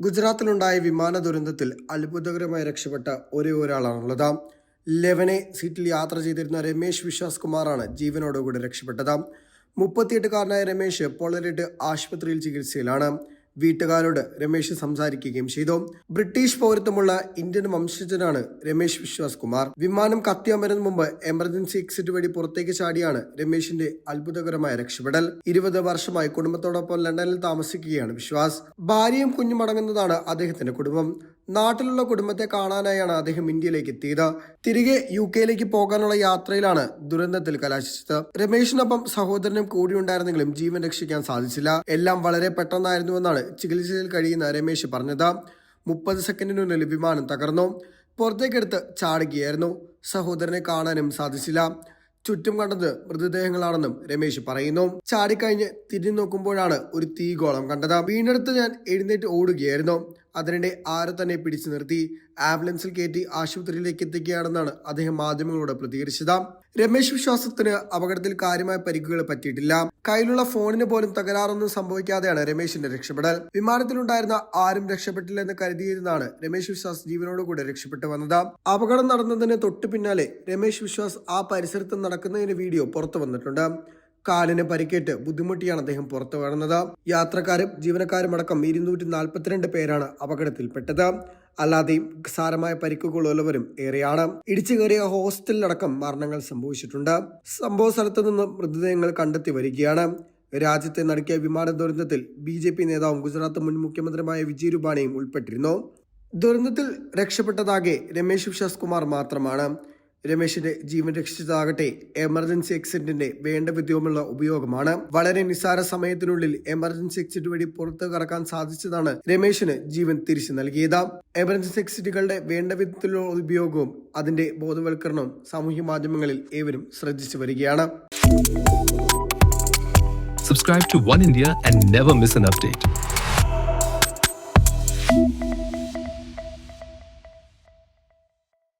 ഗുജറാത്തിലുണ്ടായ വിമാന ദുരന്തത്തിൽ അത്ഭുതകരമായി രക്ഷപ്പെട്ട ഒരേ ഒരാളാണുള്ളത്. ലെവനെ സീറ്റിൽ യാത്ര ചെയ്തിരുന്ന രമേശ് വിശ്വാസ് കുമാറാണ് ജീവനോടുകൂടി രക്ഷപ്പെട്ടത്. മുപ്പത്തിയെട്ടുകാരനായ രമേശ് പൊള്ളരിട്ട് ആശുപത്രിയിൽ ചികിത്സയിലാണ്. വീട്ടുകാരോട് രമേശ് സംസാരിക്കുകയും ചെയ്തു. ബ്രിട്ടീഷ് പൗരത്വമുള്ള ഇന്ത്യൻ വംശജനാണ് രമേശ് വിശ്വാസ് കുമാർ വിമാനം കത്തിയമരുന്ന മുമ്പ് എമർജൻസി എക്സിറ്റ് വഴി പുറത്തേക്ക് ചാടിയാണ് രമേശിന്റെ അത്ഭുതകരമായ രക്ഷപ്പെടൽ. ഇരുപത് വർഷമായി കുടുംബത്തോടൊപ്പം ലണ്ടനിൽ താമസിക്കുകയാണ് വിശ്വാസ്. ഭാര്യയും കുഞ്ഞും അടങ്ങുന്നതാണ് അദ്ദേഹത്തിന്റെ കുടുംബം. നാട്ടിലുള്ള കുടുംബത്തെ കാണാനായാണ് അദ്ദേഹം ഇന്ത്യയിലേക്ക് എത്തിയത്. തിരികെ യു കെയിലേക്ക് പോകാനുള്ള യാത്രയിലാണ് ദുരന്തത്തിൽ കലാശിച്ചത്. രമേശിനൊപ്പം സഹോദരനും കൂടിയുണ്ടായിരുന്നെങ്കിലും ജീവൻ രക്ഷിക്കാൻ സാധിച്ചില്ല. എല്ലാം വളരെ പെട്ടെന്നായിരുന്നുവെന്നാണ് ചികിത്സയിൽ കഴിയുന്ന രമേശ് പറഞ്ഞത് മുപ്പത് സെക്കൻഡിനുള്ളിൽ വിമാനം തകർന്നു. പുറത്തേക്കെടുത്ത് ചാടുകയായിരുന്നു. സഹോദരനെ കാണാനും സാധിച്ചില്ല. ചുറ്റും കണ്ടത് മൃതദേഹങ്ങളാണെന്നും രമേശ് പറയുന്നു. ചാടിക്കഴിഞ്ഞ് തിരിഞ്ഞു നോക്കുമ്പോഴാണ് ഒരു തീഗോളം കണ്ടത്. വീണ്ടെടുത്ത് ഞാൻ എഴുന്നേറ്റ് ഓടുകയായിരുന്നു. അതിനിടെ ആരെ തന്നെ പിടിച്ചു നിർത്തി. ആംബുലൻസിൽ കയറ്റി ആശുപത്രിയിലേക്ക് എത്തിക്കുകയാണെന്നാണ് അദ്ദേഹം മാധ്യമങ്ങളോട് പ്രതികരിച്ചത്. രമേശ് വിശ്വാസത്തിന് അപകടത്തിൽ കാര്യമായ പരിക്കുകൾ പറ്റിയിട്ടില്ല. കയ്യിലുള്ള ഫോണിന് പോലും തകരാറൊന്നും സംഭവിക്കാതെയാണ് രമേശിന്റെ രക്ഷപ്പെടൽ. വിമാനത്തിലുണ്ടായിരുന്ന ആരും രക്ഷപ്പെട്ടില്ലെന്ന് കരുതിയിരുന്നാണ് രമേശ് വിശ്വാസ് ജീവനോടുകൂടെ രക്ഷപ്പെട്ടു വന്നത്. അപകടം നടന്നതിന് തൊട്ടു പിന്നാലെ രമേശ് വിശ്വാസ് ആ പരിസരത്ത് നടക്കുന്നതിന് വീഡിയോ പുറത്തു വന്നിട്ടുണ്ട്. കാലിന് പരിക്കേറ്റ് ബുദ്ധിമുട്ടിയാണ് അദ്ദേഹം പുറത്തു വരുന്നത് യാത്രക്കാരും ജീവനക്കാരും അടക്കം ഇരുന്നൂറ്റി നാൽപ്പത്തിരണ്ട് പേരാണ് അപകടത്തിൽപ്പെട്ടത്. അല്ലാതെയും സാരമായ പരിക്കുകളുള്ളവരും ഏറെയാണ്. ഇടിച്ചു കയറിയ ഹോസ്റ്റലിലടക്കം മരണങ്ങൾ സംഭവിച്ചിട്ടുണ്ട്. സംഭവ സ്ഥലത്ത് നിന്ന് മൃതദേഹങ്ങൾ കണ്ടെത്തി വരികയാണ്. രാജ്യത്തെ നടക്കിയ വിമാന ദുരന്തത്തിൽ ബി ജെ പി നേതാവും ഗുജറാത്ത് മുൻ മുഖ്യമന്ത്രിയുമായ വിജയ് രൂപാണിയും ഉൾപ്പെട്ടിരുന്നു. ദുരന്തത്തിൽ രക്ഷപ്പെട്ടതാകെ രമേശ് വിശ്വാസ് കുമാർ മാത്രമാണ്. രമേശിന്റെ ജീവൻ രക്ഷിച്ചതാകട്ടെ എമർജൻസി എക്സിറ്റിന്റെ വേണ്ട വിധവുമുള്ള ഉപയോഗമാണ്. വളരെ നിസ്സാര സമയത്തിനുള്ളിൽ എമർജൻസി എക്സിറ്റ് വഴി പുറത്തു കടക്കാൻ സാധിച്ചതാണ് രമേശിന് ജീവൻ തിരിച്ചു നൽകിയത്. എമർജൻസി എക്സിറ്റുകളുടെ വേണ്ട വിധത്തിലുള്ള ഉപയോഗവും അതിന്റെ ബോധവൽക്കരണവും സാമൂഹ്യ മാധ്യമങ്ങളിൽ ഏവരും ശ്രദ്ധിച്ചു വരികയാണ്. Subscribe to One India and never miss an update.